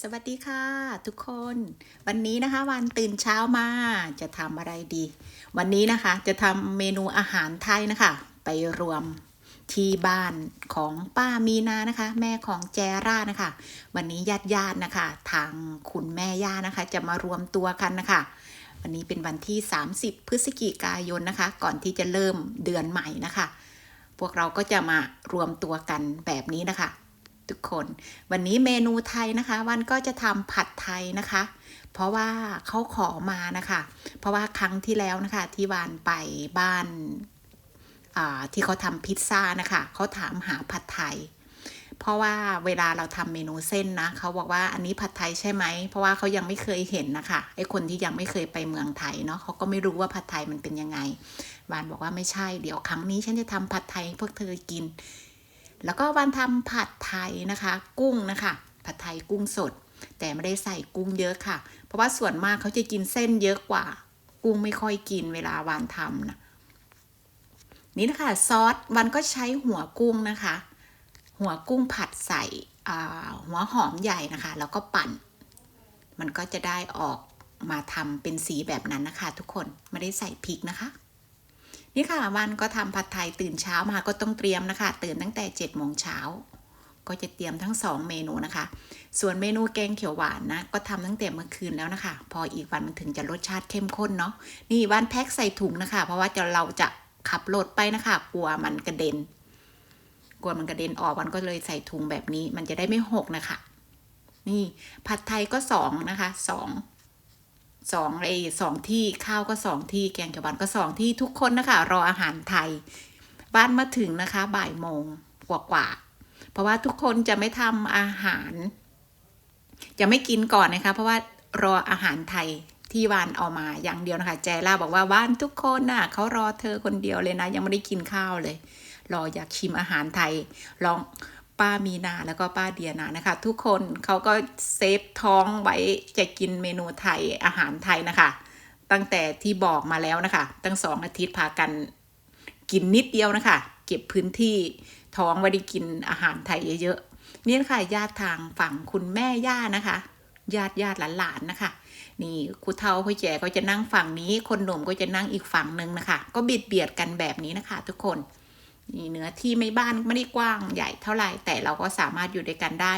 สวัสดีค่ะทุกคน วันนี้นะคะวันตื่นเช้ามาจะทำอะไรดี วันนี้นะคะจะทำเมนูอาหารไทยนะคะ ไปรวมที่บ้านของป้ามีนานะคะ แม่ของแจร่านะคะ วันนี้ญาติญาติๆนะคะ ทางคุณแม่ย่านะคะ จะมารวมตัวกันนะคะวันนี้เป็นวันที่ 30 พฤศจิกายนนะคะ ก่อนที่จะเริ่มเดือนใหม่นะคะ พวกเราก็จะมารวมตัวกันแบบนี้นะคะ ทุกคน วันนี้เมนูไทยนะคะ วันก็จะทำผัดไทยนะคะ เพราะว่าเขาขอมานะคะ เพราะว่าครั้งที่แล้วนะคะ ที่วานไปบ้านาที่เขาทำพิซซ่านะคะเขาถามหาผัดไทย เพราะว่าเวลาเราทำเมนูเส้นนะเขาบอกว่าอันนี้ผัดไทยใช่ไหม เพราะว่าเขายังไม่เคยเห็นนะคะไอ้คนที่ยังไม่เคยไปเมืองไทยเนาะเขาก็ไม่รู้ว่าผัดไทยมันเป็นยังไงวานบอกว่าไม่ใช่ เดี๋ยวครั้งนี้ฉันจะทำผัดไทยให้พวกเธอกิน แล้วก็วันทำผัดไทยนะคะ กุ้งนะคะ ผัดไทยกุ้งสด แต่ไม่ได้ใส่กุ้งเยอะค่ะ เพราะว่าส่วนมากเขาจะกินเส้นเยอะกว่า กุ้งไม่ค่อยกินเวลาวานทำนะนี่นะคะซอสวันก็ใช้หัวกุ้งนะคะ หัวกุ้งผัดใส่หัวหอมใหญ่นะคะ แล้วก็ปั่น มันก็จะได้ออกมาทำเป็นสีแบบนั้นนะคะ ทุกคนไม่ได้ใส่พริกนะคะ นี่ค่ะวันก็ทำผัดไทยตื่นเช้ามาก็ต้องเตรียมนะคะ ตื่นตั้งแต่7จ็ดโมงเช้าก็จะเตรียมทั้ง 2 เมนูนะคะ ส่วนเมนูแกงเขียวหวานนะ ก็ทำตั้งแต่เมื่อคืนแล้วนะคะ พออีกวันมันถึงจะรสชาติเข้มข้นเนาะ นี่วันแพ็คใส่ถุงนะคะ เพราะว่าจะเราจะขับรถไปนะคะ กลัวมันกระเด็น กลัวมันกระเด็นออกวันก็เลยใส่ถุงแบบนี้ มันจะได้ไม่หกนะคะ นี่ผัดไทยก็สองนะคะสอง สองไอ้สองที่ข้าวก็สองที่แกงเขียวหวานก็สองที่ทุกคนนะคะรออาหารไทย บ้านมาถึงนะคะ บ่ายโมงกว่าๆเพราะว่าทุกคนจะไม่ทำอาหาร จะไม่กินก่อนนะคะ เพราะว่ารออาหารไทยที่วานเอามาอย่างเดียวนะคะแจล่าบอกว่าว่านทุกคนน่ะเขารอเธอคนเดียวเลยนะ ยังไม่ได้กินข้าวเลย รออยากชิมอาหารไทยลอง ป้ามีนาแล้วก็ป้าเดียนานะคะ ทุกคนเขาก็เซฟท้องไว้จะกินเมนูไทยอาหารไทยนะคะ ตั้งแต่ที่บอกมาแล้วนะคะ ตั้งสองอาทิตย์พากันกินนิดเดียวนะคะ เก็บพื้นที่ท้องไว้ได้กินอาหารไทยเยอะๆนี่นะคะญาติทางฝั่งคุณแม่ย่านะคะญาติญาติหลานๆนะคะ นี่ครูเฒ่าคุยแจก็จะนั่งฝั่งนี้ คนหนุ่มก็จะนั่งอีกฝั่งหนึ่งนะคะ ก็เบียดเบียดกันแบบนี้นะคะ ทุกคน นี่เนื้อที่ไม่บ้านไม่ได้กว้างใหญ่เท่าไหร่ แต่เราก็สามารถอยู่ด้วยกันได้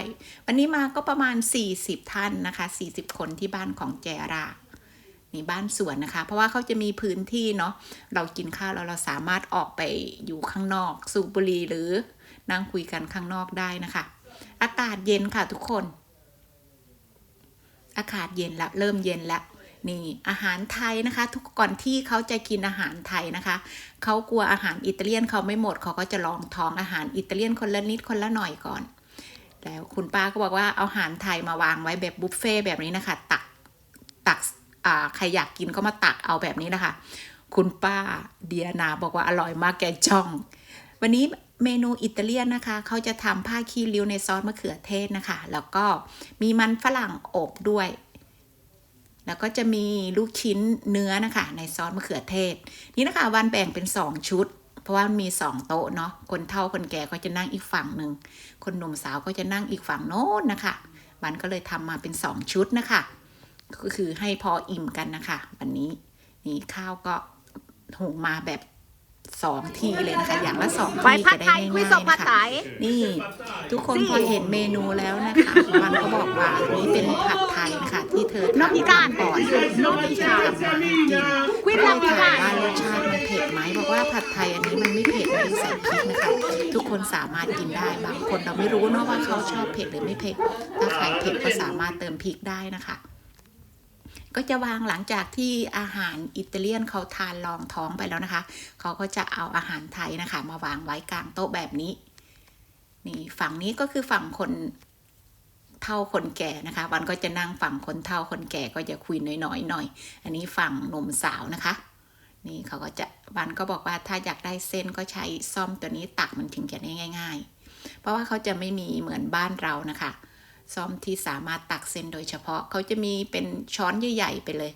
วันนี้มาก็ประมาณ 40 ท่านนะคะ 40 คนที่บ้านของแจรานี่บ้านสวนนะคะ เพราะว่าเขาจะมีพื้นที่เนาะเรากินข้าวแล้วเราสามารถออกไปอยู่ข้างนอก สูบบุหรี่หรือนั่งคุยกันข้างนอกได้นะคะ อากาศเย็นค่ะทุกคน อากาศเย็นแล้วเริ่มเย็นแล้วนี่อาหารไทยนะคะ ทุกก่อนที่เขาจะกินอาหารไทยนะคะ เขากลัวอาหารอิตาเลียนเขาไม่หมดเขาก็จะลองท้องอาหารอิตาเลียนคนละนิดคนละหน่อยก่อน แล้วคุณป้าก็บอกว่าเอาอาหารไทยมาวางไว้แบบบุฟเฟ่แบบนี้นะคะ ตักตักอ่าใครอยากกินก็มาตักเอาแบบนี้นะคะ คุณป้าเดียนาบอกว่าอร่อยมากแกงช่อง วันนี้เมนูอิตาเลียนนะคะ เขาจะทำผ้าคีริ้วในซอสมะเขือเทศนะคะ แล้วก็มีมันฝรั่งอบด้วย แล้วก็จะมีลูกชิ้นเนื้อนะคะ ในซอสมะเขือเทศ นี่นะคะวันแบ่งเป็น 2 ชุด เพราะว่ามันมี 2 โต๊ะเนาะคนเฒ่าคนแก่ก็จะนั่งอีกฝั่งหนึ่งคนหนุ่มสาวก็จะนั่งอีกฝั่งโน้นนะคะวันก็เลยทำมาเป็น 2 ชุดนะคะ ก็คือให้พออิ่มกันนะคะวันนี้นี่ข้าวก็หุงมาแบบสองทีเลยนะคะ อย่างละสองไปทีผัดจะได้ไทยคุยง่ายส่งๆผันะดคะไทยนี่ ทุกคนพอเห็นเมนูแล้วนะคะมันก็บอกว่านี่เป็นผัดไทยนะคะ ที่เธอทำนกพิการก่อนนกพิการทำมากินคุยก็นเลกยพิถาการมว่ารสชาติมันเผ็ดไหมบอกว่าผัดไทยอันนี้มันไม่เผ็ดไม่ได้ใส่พริกนะคะ ทุกคนสามารถกินได้บางคนเราไม่รู้เนอะว่าเขาชอบเผ็ดหรือไม่เผ็ดถ้าใครเผ็ดก็สามารถเติมพริกได้นะคะก็จะวางหลังจากที่อาหารอิตาเลียนเขาทานรองท้องไปแล้วนะคะ เขาก็จะเอาอาหารไทยนะคะ มาวางไว้กลางโต๊ะแบบนี้ นี่ฝั่งนี้ก็คือฝั่งคน เท่าคนแก่นะคะ วันก็จะนั่งฝั่งคนเท่าคนแก่ก็จะคุยน้อยๆหน่อย อันนี้ฝั่งหนุ่มสาวนะคะ นี่เขาก็จะวันก็บอกว่าถ้าอยากได้เส้นก็ใช้ซ่อมตัวนี้ตักมันถึงจะได้ง่าย ๆ เพราะว่าเขาจะไม่มีเหมือนบ้านเรานะคะซ่อมที่สามารถตักเส้นโดยเฉพาะเขาจะมีเป็นช้อนใหญ่ๆไปเลย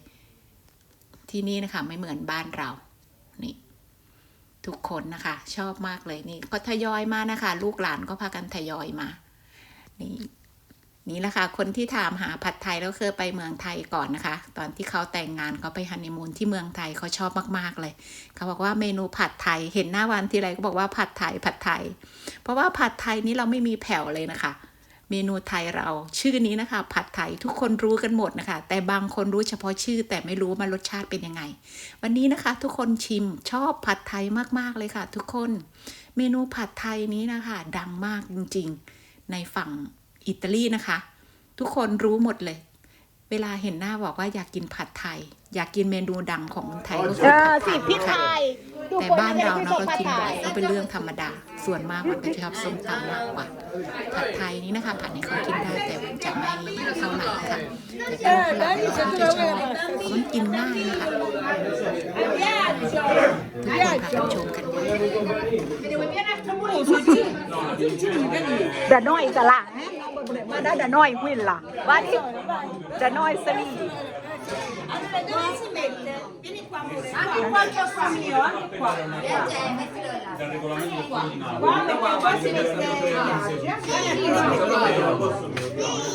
ที่นี่นะคะไม่เหมือนบ้านเรานี่ทุกคนนะคะ ชอบมากเลยนี่ก็ทยอยมานะคะ ลูกหลานก็พากันทยอยมานี่ นี่แหละค่ะ คนที่ถามหาผัดไทยแล้วเคยไปเมืองไทยก่อนนะคะ ตอนที่เขาแต่งงานเขาไปฮันนีมูนที่เมืองไทยเขาชอบมากๆเลย เขาบอกว่าเมนูผัดไทย เห็นหน้าวันทีไรก็บอกว่าผัดไทยผัดไทย เพราะว่าผัดไทยนี้เราไม่มีแผ่วเลยนะคะ เมนูไทยเราชื่อนี้นะคะ ผัดไทยทุกคนรู้กันหมดนะคะ แต่บางคนรู้เฉพาะชื่อ แต่ไม่รู้ว่ารสชาติเป็นยังไง วันนี้นะคะ ทุกคนชิมชอบผัดไทยมากๆเลยค่ะ ทุกคน เมนูผัดไทยนี้นะคะ ดังมากจริง ๆ ในฝั่ง อิตาลีนะคะ ทุกคนรู้หมดเลย เวลาเห็นหน้าบอกว่าอยากกินผัดไทย อยากกินเมนูดังของเมืองไทยก็คือเออผัดสิพริกไทยแต่บ้านเราเนาะก็กินบ่อยก็เป็นเรื่องธรรมดา ส่วนมากมันก็จะชอบส้มตำมากกว่า ผัดไทยนี้นะคะผัดให้เขากินได้แต่มันจะไม่เท่าไหร่ค่ะแต่ถ้าเราเราจะชอบเพราะมันกินง่ายนะคะทุกคนพากันชมกันเยอะ มาได้แต่น้อยวินล่ะบ้านนี้จะน้อยสลี Allora dove si mette? Vieni qua pure. Anche qua c'è qua mio, anche qua. Dal regolamento comunale. Guarda qua, qua si mette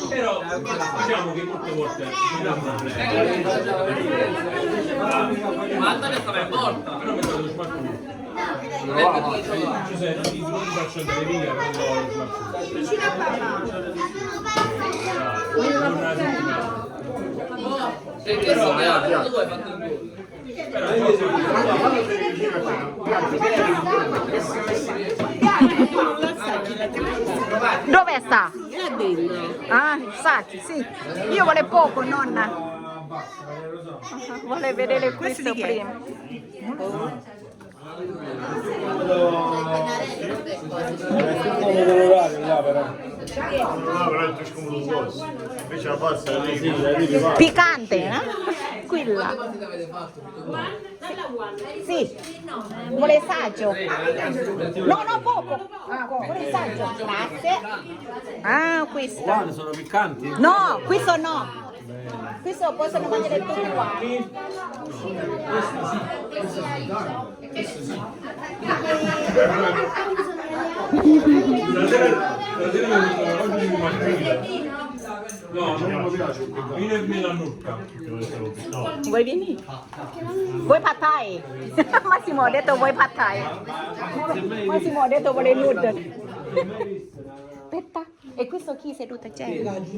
Però diciamo che molte volte ci dà male. Ma Antonio stava in porta. Però mi è stato sei, non ti non ti faccio andare via, però ho sbattuto. vicino a papà. Perché sono le due hai fatto il gol. Dove sta? Ah, sacchi, sì. Io volevo poco, nonna. Vuole vedere questo prima. No, però è più scomodoloso. Invece la pasta lì, sì, lì ti va. Piccante, eh? Quella. Sì. Vuole saggio? No, no, poco. Vuole saggio. Grazie. Ah, questo. Sono piccanti? No, questo no. Questo possono mangiare tutti qua. Stasera stasera mi sono oggi mi mangiare. No, non mi piace. Vino e melannucca. Vuoi venire? Vuoi pad thai? Massimo ha detto vuoi pad thai? Massimo ha detto vuole noodle. Aspetta. E questo chi è seduto? C'è?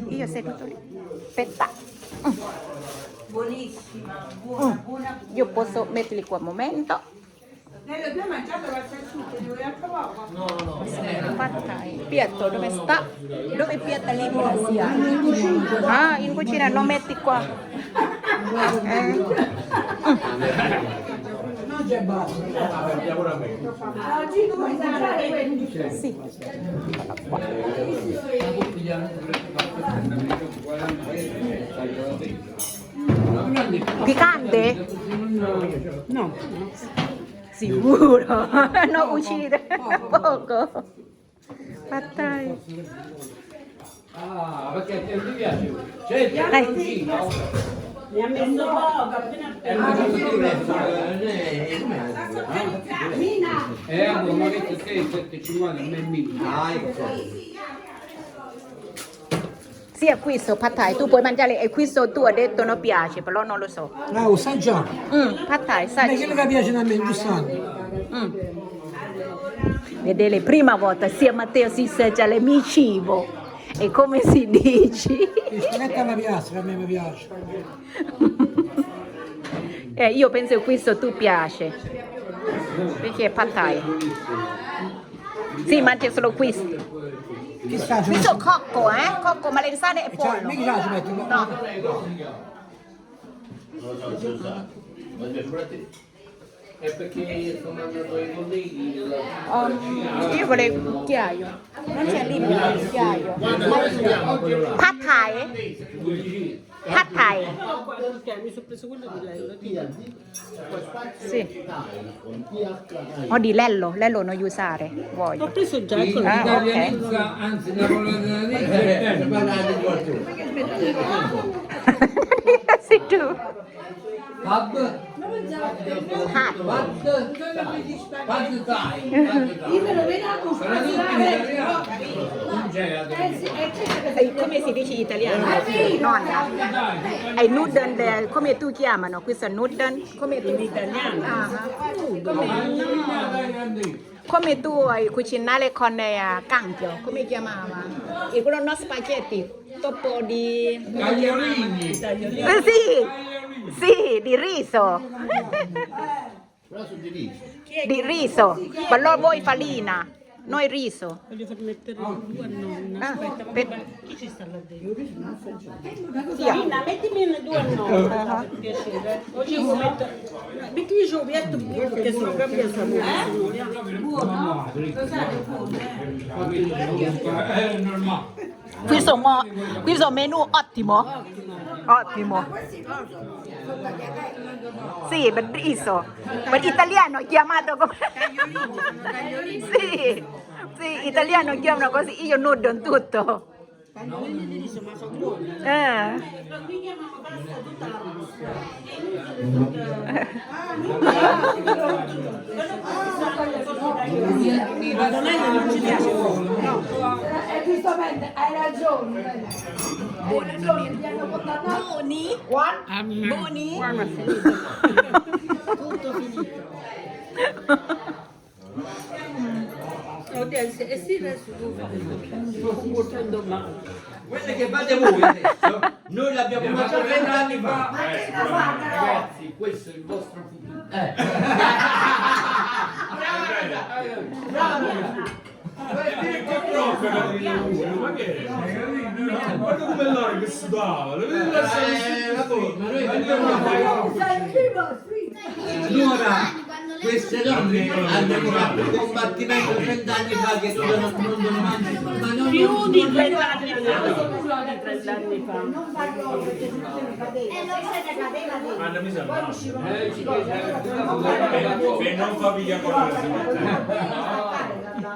Io seduto lì. Aspetta. Buonissima, buona, buona. Io posso metterli qua un momento. Lei abbiamo mangiato la salsiccia, dove la trovavo? Pad thai. Piatto dove sta? Dove piatta lì sia? Ah, in cucina lo metti qua. Eh. Oggi dove mangiare quelli? Sì. Picante? No. Sicuro, non uscire poco. Fattai. Ah, perché a ti piace? Certo, eh, Dai. Mi ha messo poco, appena appena. Eh, amore, ma che 6, 7, 50, non è minimo. Ah, ecco. Sì, è questo, pad thai. Tu puoi mangiare e questo tu hai detto non piace, però non lo so. Ah, lo sai già. Mm, pad thai, Ma sai? quello che piace a me, giustamente. Mm. Vedete, prima volta sia Matteo si assaggia le mi cibo. E come si dice? Mi piace, che a me mi piace. Eh, io penso che questo tu piace. Perché è pad thai. Sì, mangia solo questo. Che sta ci Questo metti? è cocco, eh? Cocco malesane e Cioè, pollo. mica già ci metti? No. È perché sono andato ai colleghi. Um, io volevo il cucchiaio. Non c'è lì il cucchiaio. Pad thai? Pad thai. Sì. Ho di Lello, Lello non usare, voglio. Ho preso già In Ah, ok. italianizza, anzi napoletanizza è bello. sì, tu. Pub? หัด Quanto dai? Io me lo vedo a Non c'è la ไอ้ come si dice in italiano nonna ai noodle de- come tu chiamano questo noodle come tu in italiano come tu hai cucinare con eh, campio come chiamava e quello no spaghetti topo di Cagliorini. Eh, sì sì di riso Però No, il riso. Voglio far mettere ah. oh. blu a nonna. Ah. Aspetta, per... chi ci sta là dentro? Nina, mettimi un due a nonna, ah, per piacere. Oggi metto... Mettimi il giovietto blu, perché sono cambia sapore. Eh? Buono? Cos'è? Buono? È normale. Qui sono, qui sono menù ottimo. Ottimo. Sì, per riso. Per italiano chiamato come... Sì. Sì italiano chiamano così io nudo in tutto eh. E giustamente hai ragione. Buoni, non hanno portato Buoni? Buoni? tutto finito. Odesse, e si resto molto male. Quelle che fate voi adesso, noi le abbiamo fatto vent'anni fa. Eh, ma che da fate? Ragazzi, questo è il vostro futuro. Eh. eh. bravo, bravo. Eh. Ma che è? Ma Guarda come l'ora che sudava, lo è? la sala di Ma noi abbiamo una Allora, queste donne hanno fatto un combattimento 30 anni fa che non non non mangiano, ma non Più di 30 anni fa. Più di 30 anni fa. Anna mi sa no. Eh, ci chiede- E non fa via con la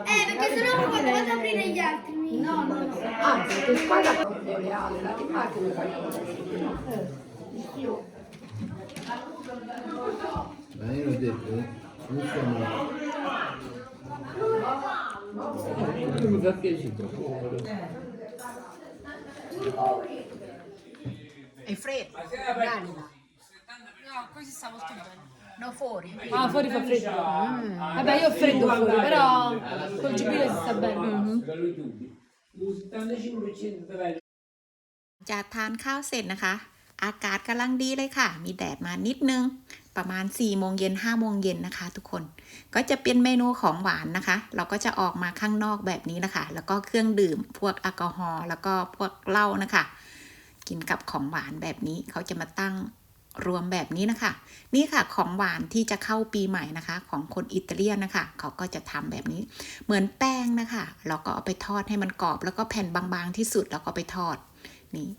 Eh, perché sennò poi quando vado ad aprire gli altri mi... No, no, no. Ma io l'ho detto, eh. non siamo... mi fa piacere. È freddo. No, così sta molto bene. No, fuori. Ah, fuori fa freddo. Vabbè, io ho freddo fuori, però col giubbino si sta bene. จะทานข้าวเสร็จนะคะ อากาศกำลังดีเลยค่ะ มีแดดมานิดนึง ประมาณ4โมงเย็นห้าโมงเย็นนะคะ ทุกคนก็จะเป็นเมนูของหวานนะคะ เราก็จะออกมาข้างนอกแบบนี้นะคะ แล้วก็เครื่องดื่มพวกแอลกอฮอล์แล้วก็พวกเหล้านะคะ กินกับของหวานแบบนี้เขาจะมาตั้งรวมแบบนี้นะคะ นี่ค่ะของหวานที่จะเข้าปีใหม่นะคะ ของคนอิตาเลียนนะคะ เขาก็จะทำแบบนี้ เหมือนแป้งนะคะ เราก็เอาไปทอดให้มันกรอบ แล้วก็แผ่นบางๆที่สุดแล้วก็ไปทอดนี่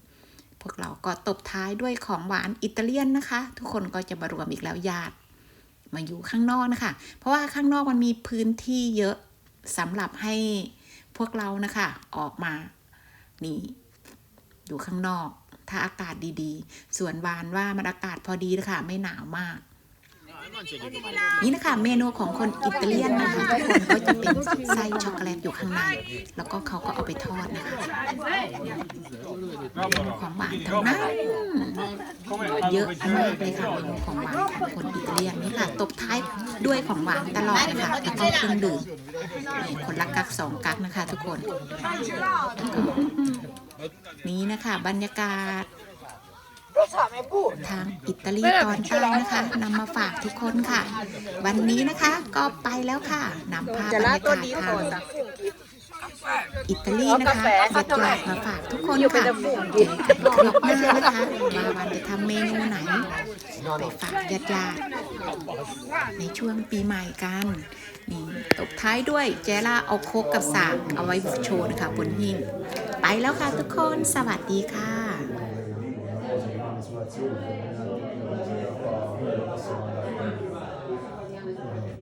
พวกเราก็ตบท้ายด้วยของหวานอิตาเลียนนะคะ ทุกคนก็จะมารวมอีกแล้วญาติมาอยู่ข้างนอกนะคะ เพราะว่าข้างนอกมันมีพื้นที่เยอะสำหรับให้พวกเรานะคะ ออกมานี่อยู่ข้างนอก ถ้าอากาศดีๆ ส่วนวานว่ามันอากาศพอดีนะคะไม่หนาวมาก นี่นะคะเมนูของคนอิตาเลียนนะคะทุกคนก็จะเป็นไส้ช็อกโกแลตอยู่ข้างใน แล้วก็เขาก็เอาไปทอดนะคะ ของหวานทั้งนั้นเยอะมากเลยค่ะเมนูของหวานของคนอิตาเลียนนี่ค่ะตบท้ายด้วยของหวานตลอดนะคะแล้วก็เครื่องดื่มคนละกักสองกักนะคะทุกคน นี่นะคะบรรยากาศทางอิตาลีตอนใต้นะคะนำมาฝากทุกคนค่ะ วันนี้นะคะก็ไปแล้วค่ะนำภาพบรรยากาศทาง อิตาลีนะคะเด็ดยอดมาฝากทุกคนค่ะครบหน้านะคะมาวันจะทำเมนูไหนไปฝากญาติญาติๆในช่วงปีใหม่กันนี่ตบท้ายด้วยเจล่าเอาโคกกับสากเอาไว้โชว์นะคะบนหิ้งไปแล้วค่ะทุกคนสวัสดีค่ะ situazione,